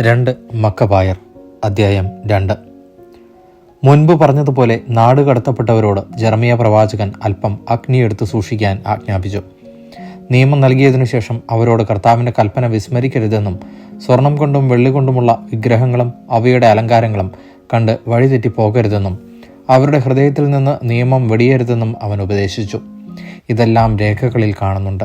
രണ്ട് മക്കബായർ അധ്യായം രണ്ട്. മുൻപ് പറഞ്ഞതുപോലെ നാട് കടത്തപ്പെട്ടവരോട് ജർമിയ പ്രവാചകൻ അല്പം അഗ്നിയെടുത്ത് സൂക്ഷിക്കാൻ ആജ്ഞാപിച്ചു. നിയമം നൽകിയതിനു ശേഷം അവരോട് കർത്താവിന്റെ കൽപ്പന വിസ്മരിക്കരുതെന്നും സ്വർണം കൊണ്ടും വെള്ളി കൊണ്ടുമുള്ള വിഗ്രഹങ്ങളും അവയുടെ അലങ്കാരങ്ങളും കണ്ട് വഴിതെറ്റി പോകരുതെന്നും അവരുടെ ഹൃദയത്തിൽ നിന്ന് നിയമം വെടിയരുതെന്നും അവൻ ഉപദേശിച്ചു. ഇതെല്ലാം രേഖകളിൽ കാണുന്നുണ്ട്.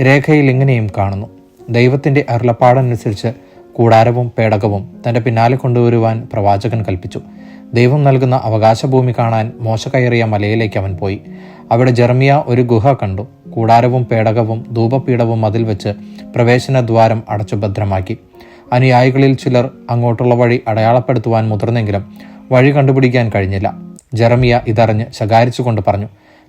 രേഖയിൽ ഇങ്ങനെയും കാണുന്നു. ദൈവത്തിന്റെ അരുളപ്പാടനുസരിച്ച് കൂടാരവും പേടകവും തന്റെ പിന്നാലെ കൊണ്ടുവരുവാൻ പ്രവാചകൻ കൽപ്പിച്ചു. ദൈവം നൽകുന്ന അവകാശഭൂമി കാണാൻ മോശ കയറിയ മലയിലേക്ക് അവൻ പോയി. അവിടെ ജെർമിയ ഒരു ഗുഹ കണ്ടു. കൂടാരവും പേടകവും ധൂപപീഠവും അതിൽ വെച്ച് പ്രവേശന ദ്വാരം അടച്ചു ഭദ്രമാക്കി. അനുയായികളിൽ ചിലർ അങ്ങോട്ടുള്ള വഴി അടയാളപ്പെടുത്തുവാൻ മുതിർന്നെങ്കിലും വഴി കണ്ടുപിടിക്കാൻ കഴിഞ്ഞില്ല. ജെറമിയ ഇതറിഞ്ഞ് ശകാരിച്ചുകൊണ്ട് പറഞ്ഞു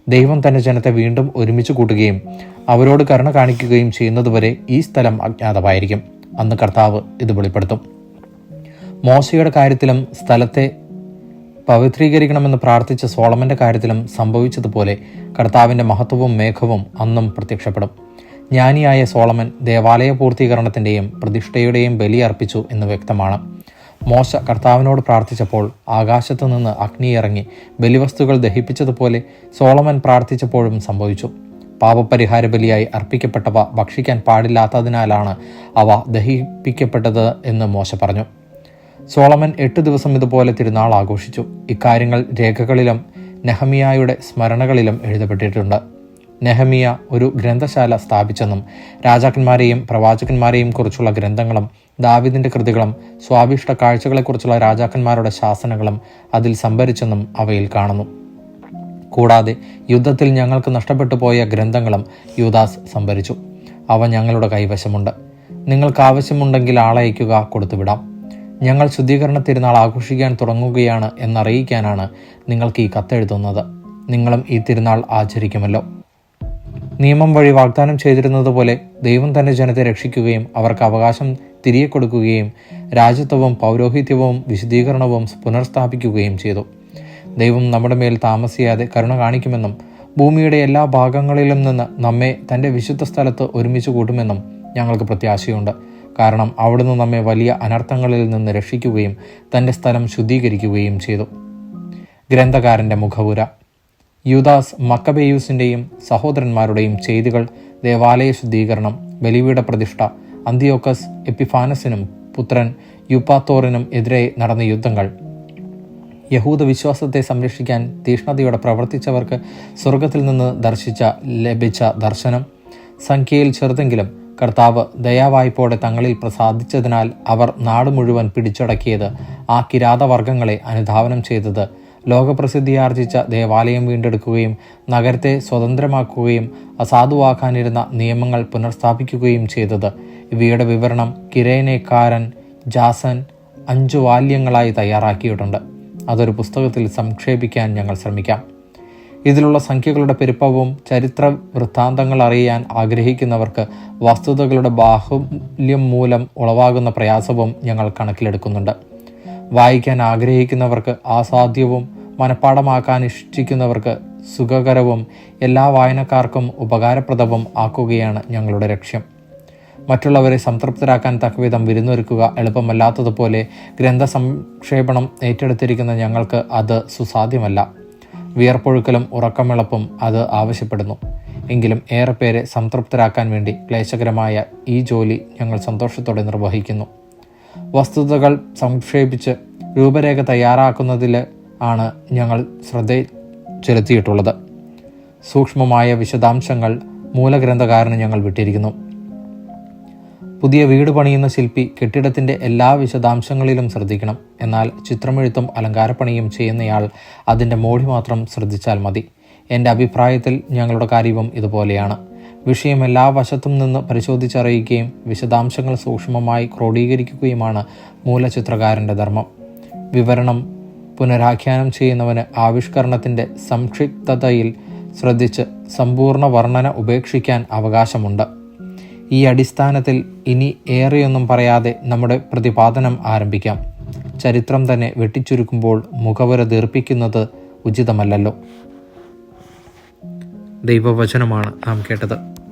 ദൈവം തന്റെ ജനത്തെ വീണ്ടും ഒരുമിച്ച് കൂട്ടുകയും അവരോട് കരുണ കാണിക്കുകയും ചെയ്യുന്നതുവരെ ഈ സ്ഥലം അജ്ഞാതമായിരിക്കും. അന്ന് കർത്താവ് ഇത് വെളിപ്പെടുത്തും. മോശയുടെ കാര്യത്തിലും സ്ഥലത്തെ പവിത്രീകരിക്കണമെന്ന് പ്രാർത്ഥിച്ച സോളമന്റെ കാര്യത്തിലും സംഭവിച്ചതുപോലെ കർത്താവിന്റെ മഹത്വവും മേഘവും അന്നും പ്രത്യക്ഷപ്പെടും. ജ്ഞാനിയായ സോളമൻ ദേവാലയ പൂർത്തീകരണത്തിന്റെയും പ്രതിഷ്ഠയുടെയും ബലി അർപ്പിച്ചു എന്ന് വ്യക്തമാണ്. മോശ കർത്താവിനോട് പ്രാർത്ഥിച്ചപ്പോൾ ആകാശത്തു നിന്ന് അഗ്നിയിറങ്ങി ബലിവസ്തുക്കൾ ദഹിപ്പിച്ചതുപോലെ സോളമൻ പ്രാർത്ഥിച്ചപ്പോഴും സംഭവിച്ചു. പാപപരിഹാര ബലിയായി അർപ്പിക്കപ്പെട്ടവ ഭക്ഷിക്കാൻ പാടില്ലാത്തതിനാലാണ് അവ ദഹിപ്പിക്കപ്പെട്ടത് എന്ന് മോശ പറഞ്ഞു. സോളമൻ എട്ട് ദിവസം ഇതുപോലെ തിരുനാൾ ആഘോഷിച്ചു. ഇക്കാര്യങ്ങൾ രേഖകളിലും നെഹമിയായുടെ സ്മരണകളിലും എഴുതപ്പെട്ടിട്ടുണ്ട്. നെഹമിയ ഒരു ഗ്രന്ഥശാല സ്ഥാപിച്ചെന്നും രാജാക്കന്മാരെയും പ്രവാചകന്മാരെയും കുറിച്ചുള്ള ഗ്രന്ഥങ്ങളും ദാവിദിന്റെ കൃതികളും സ്വാഭിഷ്ട കാഴ്ചകളെക്കുറിച്ചുള്ള രാജാക്കന്മാരുടെ ശാസനകളും അതിൽ സംഭരിച്ചെന്നും അവയിൽ കാണുന്നു. കൂടാതെ യുദ്ധത്തിൽ ഞങ്ങൾക്ക് നഷ്ടപ്പെട്ടു പോയ ഗ്രന്ഥങ്ങളും യുദാസ് സംഭരിച്ചു. അവ ഞങ്ങളുടെ കൈവശമുണ്ട്. നിങ്ങൾക്ക് ആവശ്യമുണ്ടെങ്കിൽ ആളയക്കുക കൊടുത്തുവിടാം ഞങ്ങൾ ശുദ്ധീകരണ തിരുനാൾ ആഘോഷിക്കാൻ തുടങ്ങുകയാണ് എന്നറിയിക്കാനാണ് നിങ്ങൾക്ക് ഈ കത്തെഴുതുന്നത് നിങ്ങളും ഈ തിരുനാൾ ആചരിക്കുമല്ലോ. നിയമം വഴി വാഗ്ദാനം ചെയ്തിരുന്നതുപോലെ ദൈവം തന്റെ ജനത്തെ രക്ഷിക്കുകയും അവർക്ക് അവകാശം തിരികെ കൊടുക്കുകയും രാജ്യത്വവും പൗരോഹിത്യവും വിശദീകരണവും പുനർസ്ഥാപിക്കുകയും ചെയ്തു. ദൈവം നമ്മുടെ മേൽ താമസിയാതെ കരുണ കാണിക്കുമെന്നും ഭൂമിയുടെ എല്ലാ ഭാഗങ്ങളിലും നിന്ന് നമ്മെ തന്റെ വിശുദ്ധ സ്ഥലത്ത് ഒരുമിച്ച് കൂട്ടുമെന്നും ഞങ്ങൾക്ക് പ്രത്യാശയുണ്ട്. കാരണം അവിടുന്ന് നമ്മെ വലിയ അനർത്ഥങ്ങളിൽ നിന്ന് രക്ഷിക്കുകയും തന്റെ സ്ഥലം ശുദ്ധീകരിക്കുകയും ചെയ്തു. ഗ്രന്ഥകാരന്റെ മുഖപുര. യുദാസ് മക്കബേയൂസിന്റെയും സഹോദരന്മാരുടെയും ചെയ്തികൾ ദേവാലയ ശുദ്ധീകരണം ബലിവീട പ്രതിഷ്ഠ അന്തിയോക്കസ് എപ്പിഫാനസിനും പുത്രൻ യുപ്പാത്തോറിനും എതിരെ നടന്ന യുദ്ധങ്ങൾ യഹൂദ വിശ്വാസത്തെ സംരക്ഷിക്കാൻ തീഷ്ണതയോടെ പ്രവർത്തിച്ചവർക്ക് സ്വർഗത്തിൽ നിന്ന് ദർശിച്ച ലഭിച്ച ദർശനം. സംഖ്യയിൽ ചെറുതെങ്കിലും കർത്താവ് ദയാവായ്പോടെ തങ്ങളിൽ പ്രസാദിച്ചതിനാൽ അവർ നാട് മുഴുവൻ പിടിച്ചടക്കിയത് ആ കിരാതവർഗങ്ങളെ അനുധാവനം ചെയ്തത്. ലോകപ്രസിദ്ധിയാർജിച്ച ദേവാലയം വീണ്ടെടുക്കുകയും നഗരത്തെ സ്വതന്ത്രമാക്കുകയും അസാധുവാക്കാനിരുന്ന നിയമങ്ങൾ പുനഃസ്ഥാപിക്കുകയും ചെയ്തത്. ഇവയുടെ വിവരണം കിരേനേക്കാരൻ ജാസൻ അഞ്ചു വാല്യങ്ങളായി തയ്യാറാക്കിയിട്ടുണ്ട്. അതൊരു പുസ്തകത്തിൽ സംക്ഷേപിക്കാൻ ഞങ്ങൾ ശ്രമിക്കാം. ഇതിലുള്ള സംഖ്യകളുടെ പെരുപ്പവും ചരിത്ര വൃത്താന്തങ്ങൾ അറിയാൻ ആഗ്രഹിക്കുന്നവർക്ക് വസ്തുതകളുടെ ബാഹുല്യം മൂലം ഉളവാകുന്ന പ്രയാസവും ഞങ്ങൾ കണക്കിലെടുക്കുന്നുണ്ട്. വായിക്കാൻ ആഗ്രഹിക്കുന്നവർക്ക് ആസാധ്യവും മനഃപ്പാടമാക്കാൻ ഇഷ്ടിക്കുന്നവർക്ക് സുഖകരവും എല്ലാ വായനക്കാർക്കും ഉപകാരപ്രദവും ആക്കുകയാണ് ഞങ്ങളുടെ ലക്ഷ്യം. മറ്റുള്ളവരെ സംതൃപ്തരാക്കാൻ തക്കവിധം വിരുന്നൊരുക്കുക എളുപ്പമല്ലാത്തതുപോലെ ഗ്രന്ഥ സംക്ഷേപണം ഏറ്റെടുത്തിരിക്കുന്ന ഞങ്ങൾക്ക് അത് സുസാധ്യമല്ല. വിയർപ്പൊഴുക്കലും ഉറക്കമിളപ്പും അത് ആവശ്യപ്പെടുന്നു. എങ്കിലും ഏറെ പേരെ സംതൃപ്തരാക്കാൻ വേണ്ടി ക്ലേശകരമായ ഈ ജോലി ഞങ്ങൾ സന്തോഷത്തോടെ നിർവഹിക്കുന്നു. വസ്തുതകൾ സംക്ഷേപിച്ച് രൂപരേഖ തയ്യാറാക്കുന്നതിൽ ആണ് ഞങ്ങൾ ശ്രദ്ധ ചെലുത്തിയിട്ടുള്ളത്. സൂക്ഷ്മമായ വിശദാംശങ്ങൾ മൂലഗ്രന്ഥകാരന് ഞങ്ങൾ വിട്ടിരിക്കുന്നു. പുതിയ വീട് പണിയുന്ന ശില്പി കെട്ടിടത്തിന്റെ എല്ലാ വിശദാംശങ്ങളിലും ശ്രദ്ധിക്കണം. എന്നാൽ ചിത്രമെഴുത്തും അലങ്കാരപ്പണിയും ചെയ്യുന്നയാൾ അതിന്റെ മോടി മാത്രം ശ്രദ്ധിച്ചാൽ മതി. എന്റെ അഭിപ്രായത്തിൽ ഞങ്ങളുടെ കാര്യവും ഇതുപോലെയാണ്. വിഷയം എല്ലാ വശത്തും നിന്ന് പരിശോധിച്ചറിയുകയും വിശദാംശങ്ങൾ സൂക്ഷ്മമായി ക്രോഡീകരിക്കുകയുമാണ് മൂലചിത്രകാരന്റെ ധർമ്മം. വിവരണം പുനരാഖ്യാനം ചെയ്യുന്നവന് ആവിഷ്കരണത്തിന്റെ സംക്ഷിപ്തതയിൽ ശ്രദ്ധിച്ച് സമ്പൂർണ വർണന ഉപേക്ഷിക്കാൻ അവകാശമുണ്ട്. ഈ അടിസ്ഥാനത്തിൽ ഇനി ഏറെയൊന്നും പറയാതെ നമ്മുടെ പ്രതിപാദനം ആരംഭിക്കാം. ചരിത്രം തന്നെ വെട്ടിച്ചുരുക്കുമ്പോൾ മുഖവര ദീർപ്പിക്കുന്നത് ഉചിതമല്ലല്ലോ. ദൈവവചനമാണ് നാം കേട്ടത്.